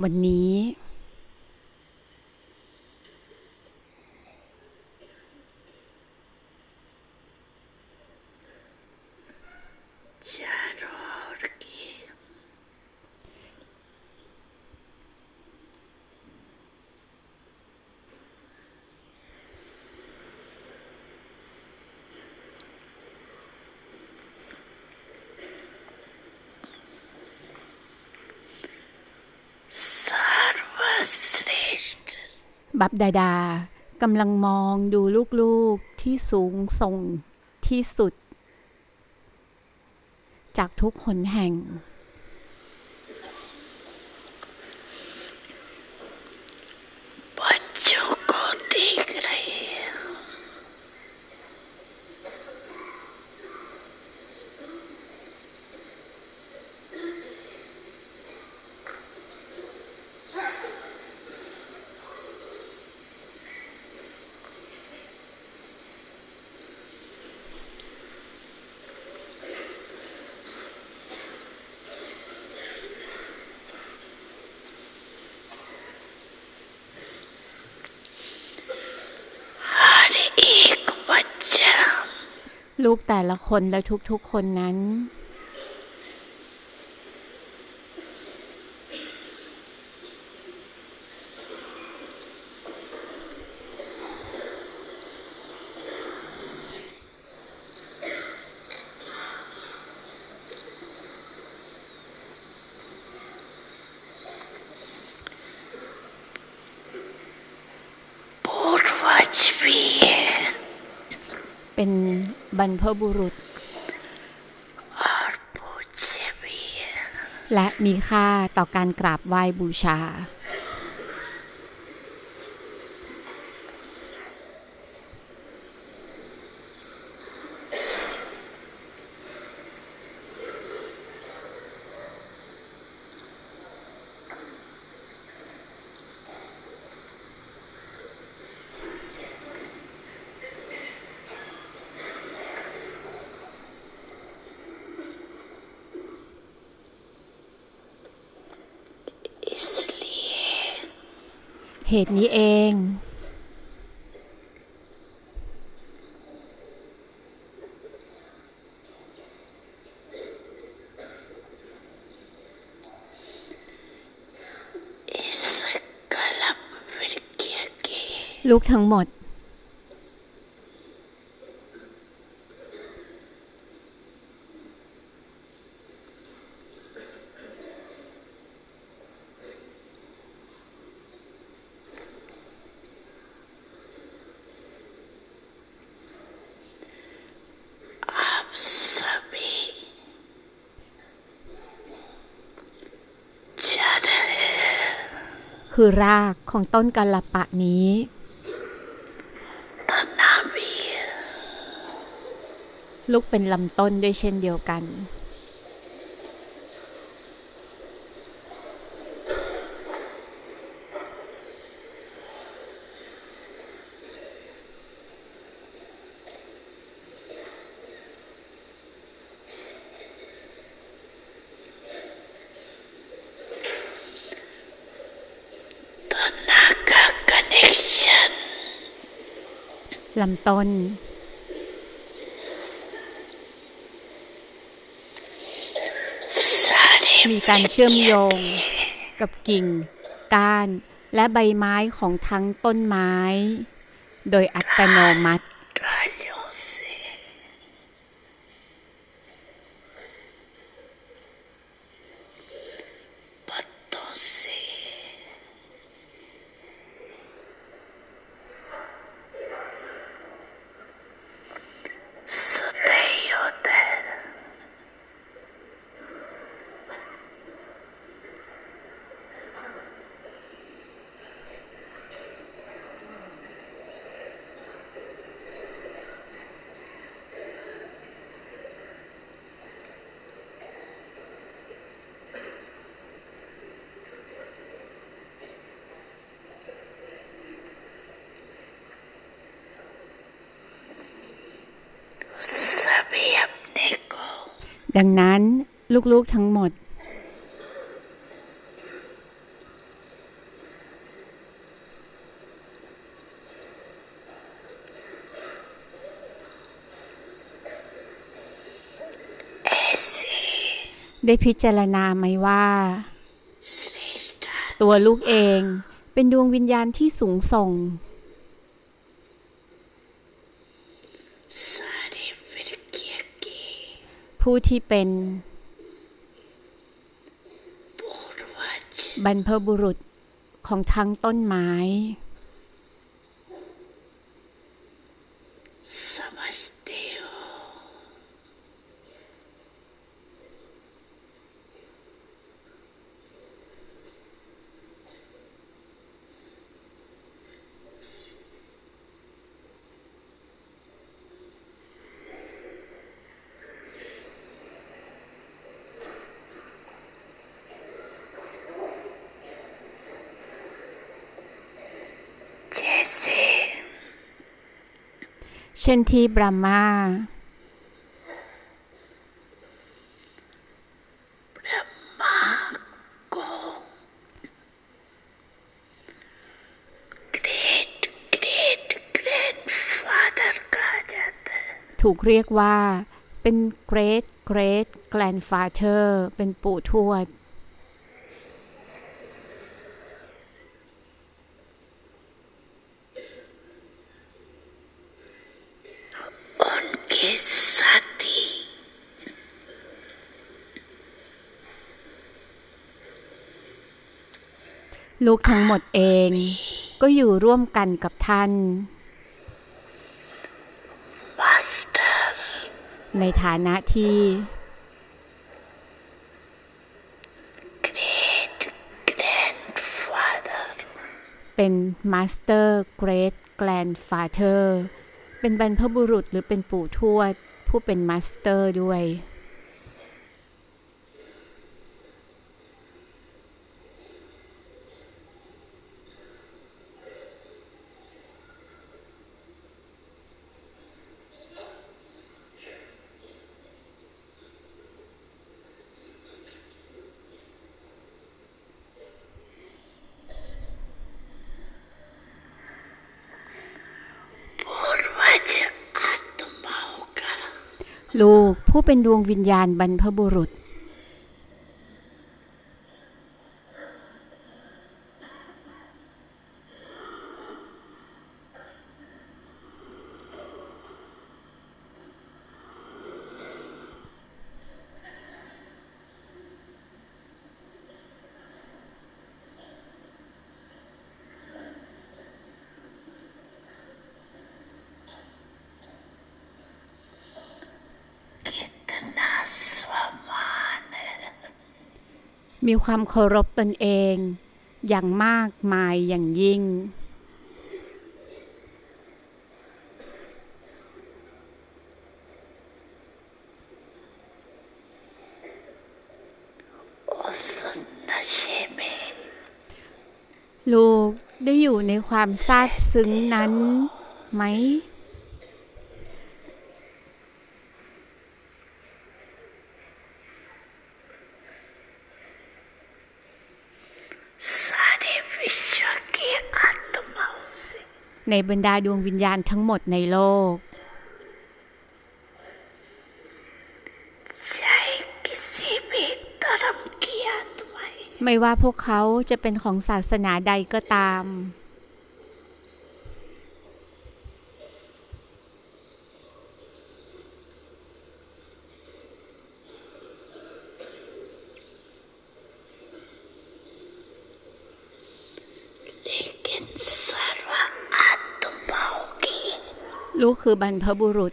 วันนี้ บับดาดากำลังมองดูลูกๆที่สูงส่งที่สุด จากทุกหนแห่ง ลูกแต่ละคนและทุกๆคนนั้น พบุรุษ และมีค่าต่อการกราบไหว้บูชา เหตุนี้เอง ลูกทั้งหมด คือรากของต้นกัลลปะนี้ต้นนาวีลุกเป็นลำต้นด้วยเช่นเดียวกัน ลำต้น सारे มีการเชื่อมโยงกับกิ่ง ก้าน และใบไม้ของทั้งต้นไม้ โดยอัตโนมัติ ดังนั้นลูกๆทั้งหมด ได้พิจารณาไหมว่า ตัวลูกเองเป็นดวงวิญญาณที่สูงส่ง ผู้ที่เป็น Purvaj บรรพบุรุษของทั้งต้นไม้ Samasteo เจเซ เช่นที่บรามาถูกเรียกว่าเป็น great great grandfather เป็นปู่ทวด ลูกทั้งหมดเอง ก็อยู่ร่วมกันกับท่าน ในฐานะที่เป็นมาสเตอร์เกรทแกลนฟาเธอร์เป็นบรรพบุรุษหรือเป็นปู่ทวด ผู้เป็นมาสเตอร์ด้วย ลูกผู้เป็นดวงวิญญาณบรรพบุรุษ มีความเคารพตนเอง อย่างมากมายอย่างยิ่ง ลูกได้อยู่ในความซาบซึ้งนั้นไหม ในบรรดาดวงวิญญาณทั้งหมดในโลก ไม่ว่าพวกเขาจะเป็นของศาสนาใดก็ตาม คือบรรพบุรุษ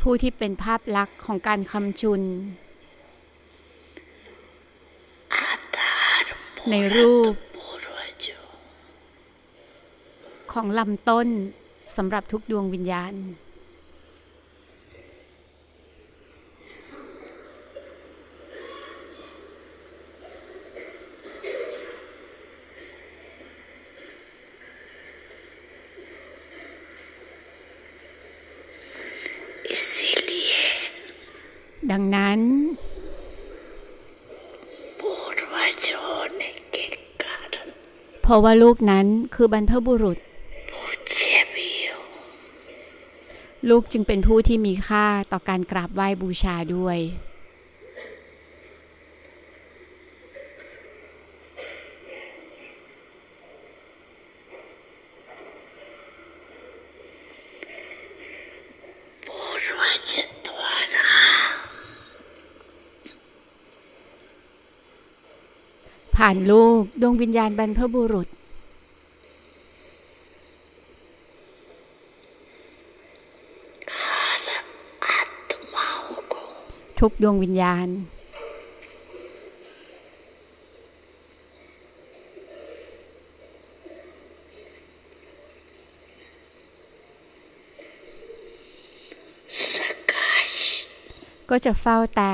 ผู้ที่เป็นภาพลักษณ์ของการคำจุน ในรูป ของลำต้นสำหรับทุกดวงวิญญาณ ดังนั้นเพราะว่าลูกนั้นคือบรรพบุรุษ ลูกจึงเป็นผู้ที่มีค่าต่อการกราบไหว้บูชาด้วย ผ่านลูกดวงวิญญาณบรรพบุรุษ ทุกดวงวิญญาณ ก็จะเฝ้าแต่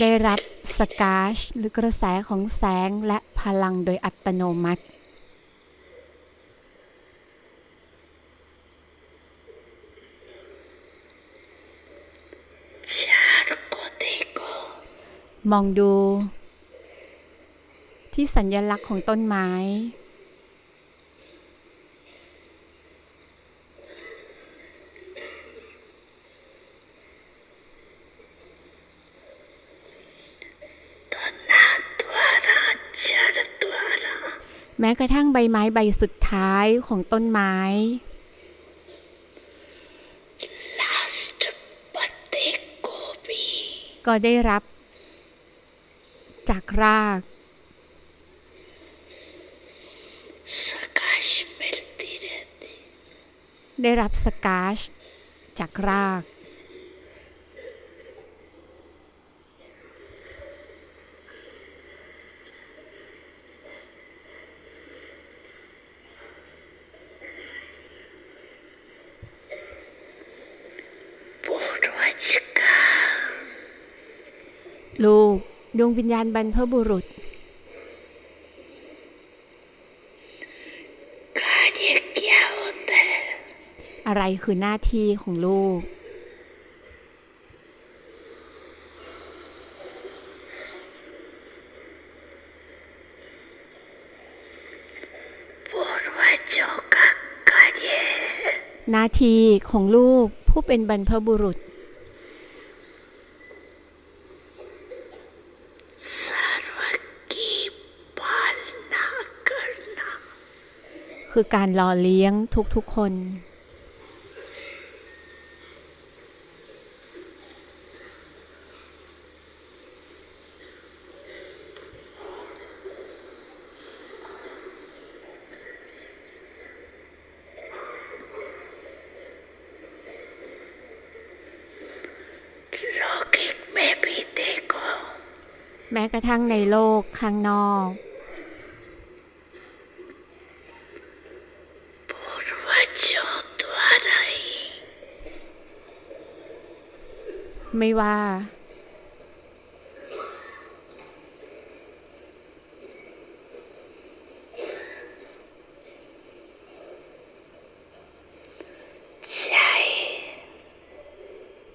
ได้รับ สกาชหรือกระแสของแสงและพลังโดยอัตโนมัติ มองดู ที่สัญญลักษณ์ของต้นไม้ กระทั่งใบไม้ใบสุดท้ายของต้นไม้ก็ได้รับ จากราก ได้รับสกาชจากราก วงวิญญาณบรรพบุรุษ อะไรคือหน้าที่ของลูก หน้าที่ของลูกผู้เป็นบรรพบุรุษ คือการหล่อเลี้ยงทุกๆคน แม้กระทั่งในโลกข้างนอก ไม่ว่า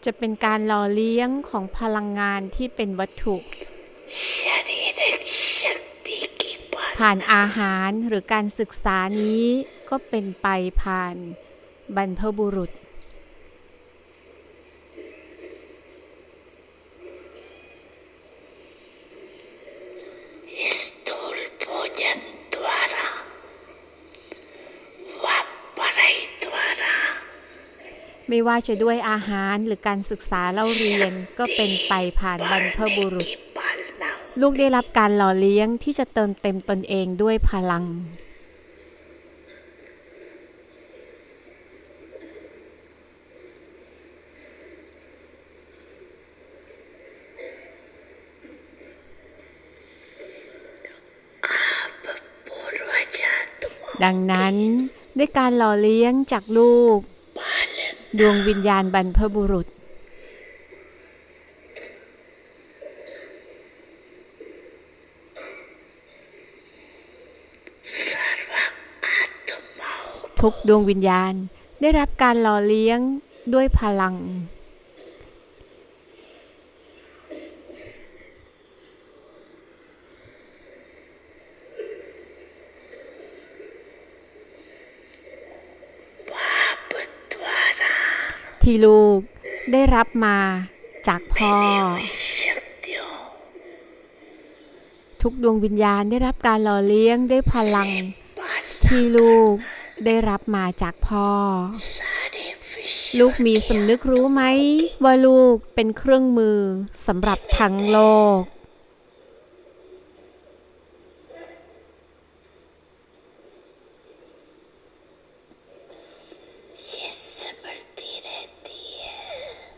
จะเป็นการหล่อเลี้ยงของพลังงานที่เป็นวัตถุผ่านอาหารหรือการศึกษานี้ก็เป็นไปผ่านบรรพบุรุษ ไม่ว่าจะด้วยอาหารหรือการศึกษาเล่าเรียนก็เป็นไปผ่านบรรพบุรุษ ลูกได้รับการหล่อเลี้ยงที่จะเติมเต็มตนเองด้วยพลัง ดังนั้นด้วยการหล่อเลี้ยงจากลูก ดวงวิญญาณบรรพบุรุษ ทุกดวงวิญญาณได้รับการหล่อเลี้ยงด้วยพลัง ที่ลูกได้รับมาจากพ่อ ทุกดวงวิญญาณได้รับการหล่อเลี้ยงด้วยพลัง ที่ลูกได้รับมาจากพ่อ ลูกมีสำนึกรู้ไหม ว่าลูกเป็นเครื่องมือสำหรับทั้งโลก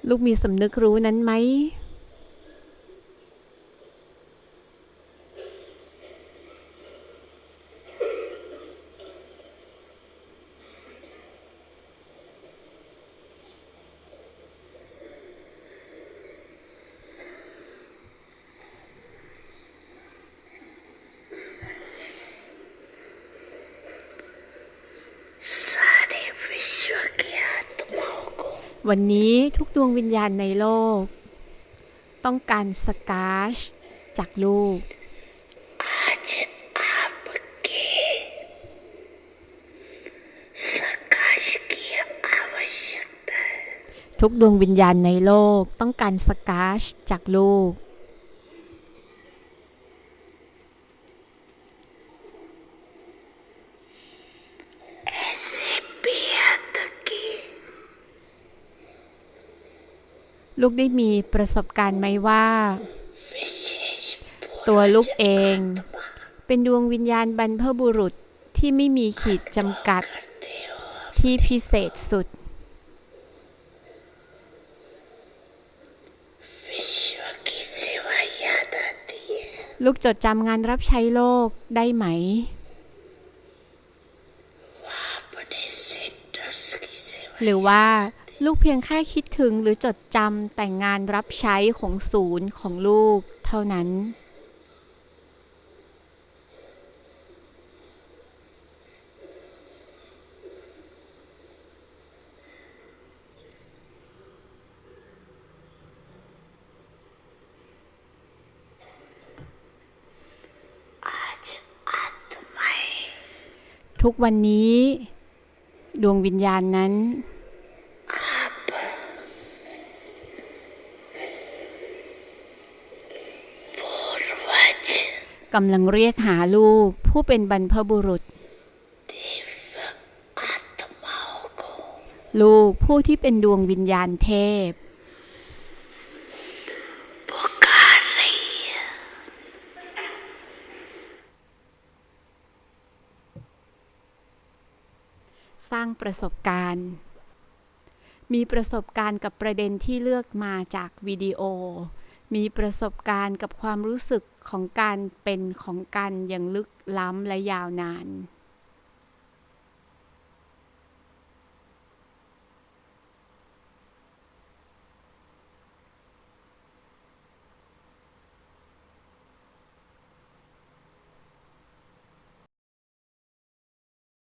ลูกมีสำนึกรู้นั้นไหม วันนี้ทุกดวงวิญญาณในโลก ต้องการสกาชจากลูก ทุกดวงวิญญาณในโลกต้องการสกาชจากลูก ลูกได้มีประสบการณ์ไหมว่า ตัวลูกเอง เป็นดวงวิญญาณบรรพบุรุษที่ไม่มีขีดจำกัด ที่พิเศษสุด ลูกจดจำงานรับใช้โลกได้ไหมหรือว่า ลูกเพียงแค่คิดถึงหรือจดจำแต่งงานรับใช้ของศูนย์ของลูกเท่านั้น ทุกวันนี้ ดวงวิญญาณนั้น กำลังเรียกหาลูกผู้เป็นบรรพบุรุษ ลูกผู้ที่เป็นดวงวิญญาณเทพ สร้างประสบการณ์ มีประสบการณ์กับประเด็นที่เลือกมาจากวิดีโอ มีประสบการณ์กับความรู้สึกของการเป็นของกันอย่างลึกล้ำและยาวนาน